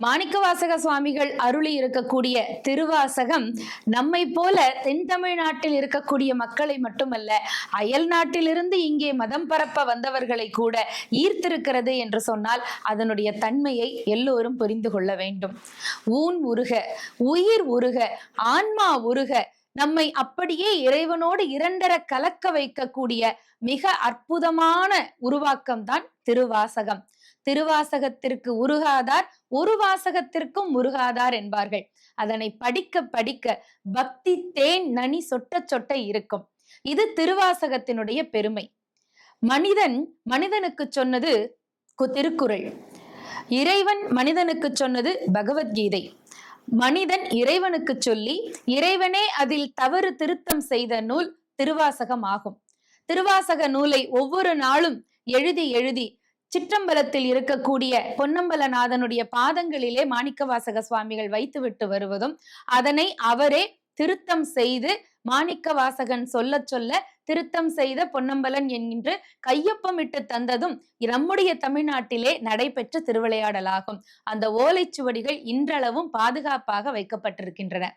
மாணிக்கவாசக சுவாமிகள் அருளி இருக்கக்கூடிய திருவாசகம் நம்மை போல தென் தமிழ்நாட்டில் இருக்கக்கூடிய மக்களை மட்டுமல்ல அயல் நாட்டிலிருந்து இங்கே மதம் பரப்ப வந்தவர்களை கூட ஈர்த்திருக்கிறது என்று சொன்னால் அதனுடைய தன்மையை எல்லோரும் புரிந்து கொள்ள வேண்டும். ஊன் உருக உயிர் உருக ஆன்மா உருக நம்மை அப்படியே இறைவனோடு இரண்டர கலக்க வைக்கக்கூடிய மிக அற்புதமான உருவாக்கம் தான் திருவாசகம். திருவாசகத்திற்கு உருகாதார் ஒரு வாசகத்திற்கும் உருகாதார் என்பார்கள். அதனை படிக்க படிக்க பக்தி தேன் நனி சொட்ட சொட்ட இருக்கும். இது திருவாசகத்தினுடைய பெருமை. மனிதன் மனிதனுக்கு சொன்னது கு- திருக்குறள். இறைவன் மனிதனுக்கு சொன்னது பகவத்கீதை. மனிதன் இறைவனுக்கு சொல்லி இறைவனே அதில் தவறு திருத்தம் செய்த நூல் திருவாசகம் ஆகும். திருவாசக நூலை ஒவ்வொரு நாளும் எழுதி எழுதி சிற்றம்பலத்தில் இருக்கக்கூடிய பொன்னம்பலநாதனுடைய பாதங்களிலே மாணிக்கவாசக சுவாமிகள் வைத்துவிட்டு வருவதும் அதனை அவரே திருத்தம் செய்து மாணிக்க வாசகன் சொல்ல சொல்ல திருத்தம் செய்த பொன்னம்பலன் என்கின்ற கையொப்பமிட்டு தந்ததும் நம்முடைய தமிழ்நாட்டிலே நடைபெற்ற திருவிளையாடலாகும். அந்த ஓலைச்சுவடிகள் இன்றளவும் பாதுகாப்பாக வைக்கப்பட்டிருக்கின்றன.